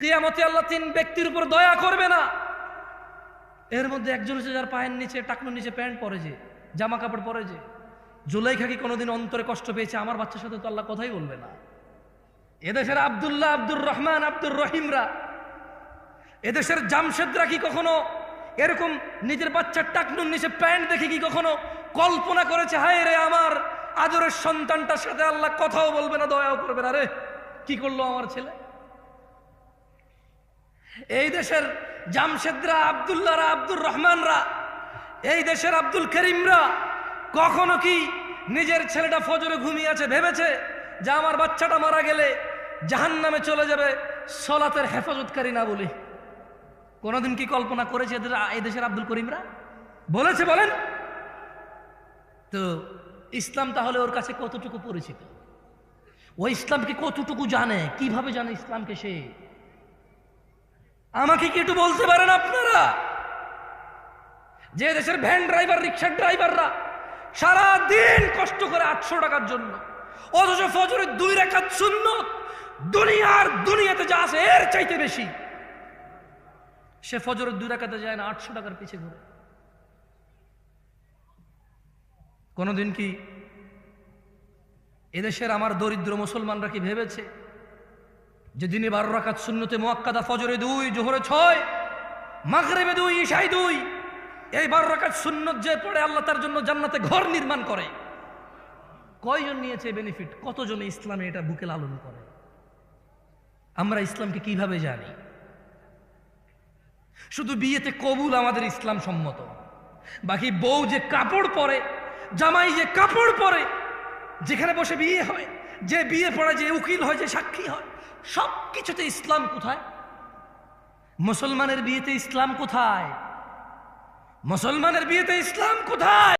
কিয়ামতে আল্লাহ তিন ব্যক্তির উপর দয়া করবে না। এর মধ্যে একজন হচ্ছে যার পায়ের নিচে, টাকনুর নিচে প্যান্ট পরে যে, জামা কাপড় পরে যে। জুলাইখা কি কোনোদিন অন্তরে কষ্ট পেয়েছে? আমার বাচ্চার সাথে তো আল্লাহ কথাই বলবে না। এদেশের আব্দুল্লাহ আব্দুর রহমান, আব্দুর রহিমরা, এদেশের জামশেদরা কি কখনো এরকম নিজের বাচ্চার টাকনুর নিচে প্যান্ট দেখে কি কখনো কল্পনা করেছে, হায় রে আমার আদরের সন্তানটার সাথে আল্লাহ কথাও বলবে না, দয়াও করবে না রে? কি করল আমার ছেলে? এই দেশের জামশেদরা, আবদুল্লাহরা, আব্দুর রহমানরা, এই দেশের আব্দুল করিমরা কখনো কি নিজের ছেলেটা ফজরে ঘুমিয়ে আছে ভেবেছে যে আমার বাচ্চাটা মারা গেলে জাহান নামে চলে যাবে, সলাতের হেফাজতকারী না বলে? কোনোদিন কি কল্পনা করেছে এই দেশের আব্দুল করিমরা? বলেছে বলেন। তো ইসলাম তাহলে ওর কাছে কতটুকু পরিচিত? ও ইসলামকে কতটুকু জানে? কীভাবে জানে ইসলামকে সে? আমাকে কি একটু বলতে পারেন আপনারা? যে দেশের ভ্যান ড্রাইভার রিক্সার ড্রাইভাররা সারা দিন কষ্ট করে আটশো টাকার জন্য, অথচ ফজরের দুই রেখা শূন্য দুনিয়ার দুনিয়াতে যা আছে এর চাইতে বেশি, সে ফজরের দুই রেখাতে যায় না, আটশো টাকার পিছে ঘুরে। কোনোদিন কি এদেশের আমার দরিদ্র মুসলমানরা কি ভেবেছে যে দিনে বারো রাখাত শূন্যতে মোয়াক্কাদা ফজরে দুই, জোহরে ছয়, মাগরেবে দুই ইশাই দুই এই বারো রাখাত শূন্যত যে পড়ে, আল্লাহ তার জন্য জান্নাতে ঘর নির্মাণ করে। কয়জন নিয়েছে বেনিফিট কতজনে ইসলামে এটা বুকে লালন করে? আমরা ইসলামকে কীভাবে জানি? শুধু বিয়েতে কবুল আমাদের ইসলাম সম্মত। বাকি বউ যে কাপড় পরে, জামাই যে কাপড় পরে যেখানে বসে বিয়ে হয়, যে বিয়ে পড়া যে উকিল হয়, যে সাক্ষী হয়, সব কিছুতে ইসলাম কোথায়? মুসলমানের বিয়েতে ইসলাম কোথায়? মুসলমানের বিয়েতে ইসলাম কোথায়?